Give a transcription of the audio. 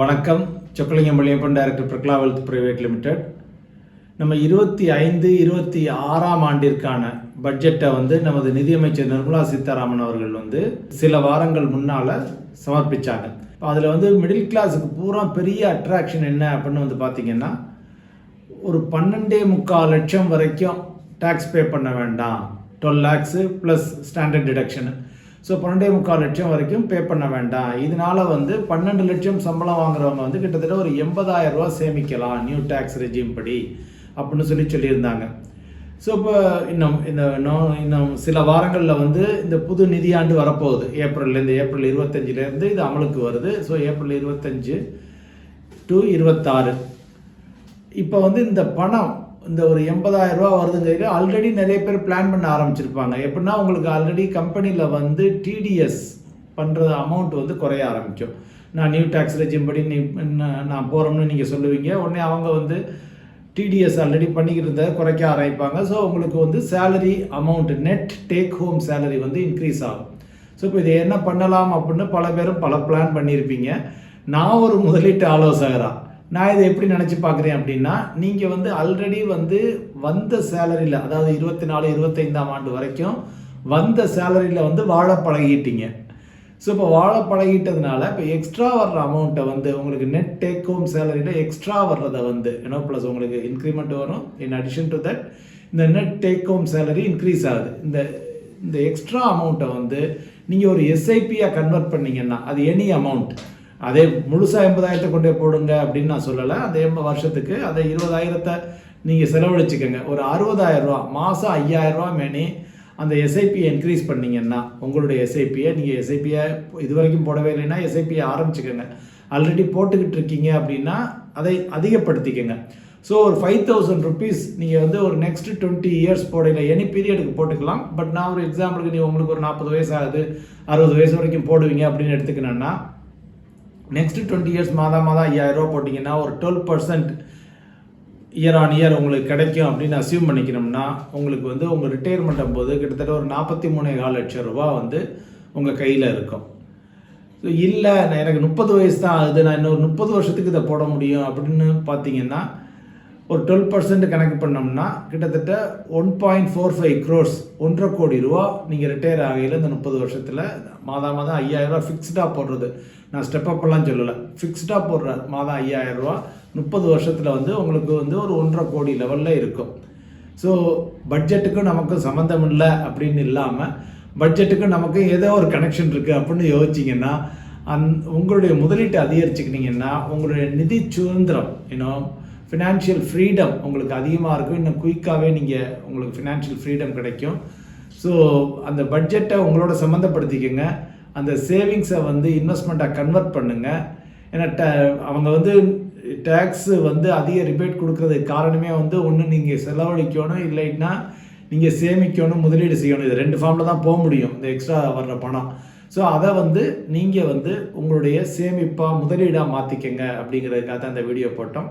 வணக்கம். Chockalingam Mozhiyappan director Prakala wealth private limited நம்ம இருபத்தி ஐந்து இருபத்தி ஆறாம் ஆண்டிற்கான பட்ஜெட்டை வந்து நமது நிதியமைச்சர் நிர்மலா சீதாராமன் அவர்கள் வந்து சில வாரங்கள் முன்னால் சமர்ப்பிச்சாங்க. அதில் வந்து மிடில் கிளாஸுக்கு பூரா பெரிய அட்ராக்ஷன் என்ன அப்படின்னு வந்து பார்த்தீங்கன்னா ஒரு பன்னெண்டே முக்கால் லட்சம் வரைக்கும் டேக்ஸ் பே பண்ண வேண்டாம். Twelve lakhs plus standard deduction so பன்னெண்டே முக்கால் லட்சம் வரைக்கும் பே பண்ண வேண்டாம். இதனால வந்து பன்னெண்டு லட்சம் சம்பளம் வாங்குறவங்க வந்து கிட்டத்தட்ட ஒரு எண்பதாயிரம் ரூபா சேமிக்கலாம் நியூ டேக்ஸ் ரெஜிம் படி அப்படின்னு சொல்லி சொல்லியிருந்தாங்க. ஸோ இப்போ இன்னும் இந்த இன்னும் இன்னும் சில வாரங்களில் வந்து இந்த புது நிதியாண்டு வரப்போகுது. ஏப்ரல்லேருந்து ஏப்ரல் இருபத்தஞ்சிலேருந்து இது அமலுக்கு வருது. ஸோ ஏப்ரல் இருபத்தஞ்சு டு இருபத்தாறு. இப்போ வந்து இந்த பணம் இந்த ஒரு எண்பதாயிரம் ரூபா வருதுங்கிறது ஆல்ரெடி நிறைய பேர் பிளான் பண்ண ஆரம்பிச்சிருப்பாங்க. எப்படின்னா உங்களுக்கு ஆல்ரெடி கம்பெனியில் வந்து டிடிஎஸ் பண்ணுற அமௌண்ட் வந்து குறைய ஆரம்பிக்கும். நான் நியூ டேக்ஸ் ரெஜிம் படி நீ நான் போகிறோம்னு நீங்கள் சொல்லுவீங்க. உடனே அவங்க வந்து டிடிஎஸ் ஆல்ரெடி பண்ணிக்கிட்டு இருந்ததை குறைக்க ஆரம்பிப்பாங்க. ஸோ உங்களுக்கு வந்து salary amount net take home salary வந்து இன்க்ரீஸ் ஆகும். ஸோ இப்போ இது என்ன பண்ணலாம் அப்படின்னு பல பேரும் பல பிளான் பண்ணியிருப்பீங்க. நான் ஒரு முதலீட்டு ஆலோசகரா. நான் இதை எப்படி நினச்சி பார்க்குறேன் அப்படின்னா நீங்கள் வந்து ஆல்ரெடி வந்து வந்த சேலரியில் அதாவது இருபத்தி நாலு இருபத்தைந்தாம் ஆண்டு வரைக்கும் வந்த சேலரியில் வந்து வாழ பழகிட்டீங்க. ஸோ இப்போ வாழ பழகிட்டதுனால இப்போ எக்ஸ்ட்ரா வர்ற அமௌண்ட்டை வந்து உங்களுக்கு நெட் டேக் ஹோம் சேலரியில் எக்ஸ்ட்ரா வர்றதை வந்து ஏன்னா ப்ளஸ் உங்களுக்கு இன்க்ரிமெண்ட் வரும். இன் அடிஷன் டு தட் இந்த net take home salary increase ஆகுது. இந்த இந்த எக்ஸ்ட்ரா அமௌண்ட்டை வந்து நீங்கள் ஒரு எஸ்ஐபியாக கன்வெர்ட் பண்ணீங்கன்னா அது எனி அமௌண்ட் அதே முழுசாக எண்பதாயிரத்தை கொண்டே போடுங்க அப்படின்னு நான் சொல்லலை. அதே வருஷத்துக்கு அதை இருபதாயிரத்தை நீங்கள் செலவழிச்சுக்கோங்க. ஒரு அறுபதாயிரம் ரூபா மாதம் ஐயாயிரம் ரூபா மேனி அந்த எஸ்ஐபியை இன்க்ரீஸ் பண்ணீங்கன்னா உங்களுடைய எஸ்ஐபியை நீங்கள் எஸ்ஐபியை இது வரைக்கும் போடவே இல்லைன்னா எஸ்ஐபியை ஆரம்பிச்சுக்கோங்க. ஆல்ரெடி போட்டுக்கிட்டு இருக்கீங்க அப்படின்னா அதை அதிகப்படுத்திக்கோங்க. ஸோ ஒரு ஃபைவ் தௌசண்ட் ருபீஸ் நீங்கள் வந்து ஒரு நெக்ஸ்ட் டுவெண்ட்டி இயர்ஸ் போடல எனி பீரியடுக்கு போட்டுக்கலாம். பட் நான் ஒரு எக்ஸாம்பிளுக்கு நீ உங்களுக்கு ஒரு நாற்பது வயசு ஆகுது அறுபது வயசு வரைக்கும் போடுவீங்க அப்படின்னு எடுத்துக்கினேன்னா நெக்ஸ்ட் டுவெண்ட்டி இயர்ஸ் மாதம் மாதம் ஐயாயிரம் ரூபா போட்டிங்கன்னா ஒரு twelve percent year on year உங்களுக்கு கிடைக்கும் அப்படின்னு அசியூம் பண்ணிக்கணும்னா உங்களுக்கு வந்து உங்கள் ரிட்டையர்மெண்ட் போது கிட்டத்தட்ட ஒரு நாற்பத்தி மூணே கால் லட்சம் ரூபா வந்து உங்கள் கையில் இருக்கும். ஸோ இல்லை நான் எனக்கு முப்பது வயசு தான் ஆகுது நான் இன்னொரு முப்பது வருஷத்துக்கு இதை போட முடியும் அப்படின்னு பார்த்தீங்கன்னா ஒரு டுவெல் பர்சன்ட் கணக்கு பண்ணோம்னா கிட்டத்தட்ட one point four five crores ஒன்றரை கோடி ரூபா நீங்கள் ரிட்டையர் ஆகையில் இந்த முப்பது வருஷத்தில் மாதம் மாதம் ஐயாயிரம் ரூபா ஃபிக்ஸ்டாக போடுறது. நான் ஸ்டெப் அப்பெல்லாம் சொல்லலை. ஃபிக்ஸ்டாக போடுற மாதம் ஐயாயிரம் ரூபா முப்பது வருஷத்தில் வந்து உங்களுக்கு வந்து ஒரு ஒன்றரை கோடி லெவலில் இருக்கும். ஸோ பட்ஜெட்டுக்கும் நமக்கும் சம்மந்தம் இல்லை அப்படின்னு இல்லாமல் பட்ஜெட்டுக்கும் நமக்கும் ஏதோ ஒரு கனெக்ஷன் இருக்குது அப்படின்னு யோசிச்சிங்கன்னா அந் உங்களுடைய முதலீட்டை அதிகரிச்சுக்கினீங்கன்னா உங்களுடைய நிதி சுதந்திரம் இன்னும் ஃபினான்ஷியல் ஃப்ரீடம் உங்களுக்கு அதிகமாக இருக்கும். இன்னும் குயிக்காகவே நீங்கள் உங்களுக்கு ஃபினான்ஷியல் ஃப்ரீடம் கிடைக்கும். ஸோ அந்த பட்ஜெட்டை உங்களோட சம்மந்தப்படுத்திக்கங்க அந்த சேவிங்ஸை வந்து இன்வெஸ்ட்மெண்ட்டாக கன்வெர்ட் பண்ணுங்கள் ஏன்னா ட அவங்க வந்து டேக்ஸ் வந்து அதிக ரிபேட் கொடுக்கறதுக்கு காரணமே வந்து ஒன்று நீங்கள் செலவழிக்கணும் இல்லைன்னா நீங்கள் சேமிக்கணும் முதலீடு செய்யணும். இது ரெண்டு ஃபார்மில் தான் போக முடியும் இந்த எக்ஸ்ட்ரா வர்ற பணம். ஸோ அதை வந்து நீங்கள் வந்து உங்களுடைய சேமிப்பாக முதலீடாக மாற்றிக்கங்க அப்படிங்கிறதுக்காக தான் அந்த வீடியோ போட்டோம்.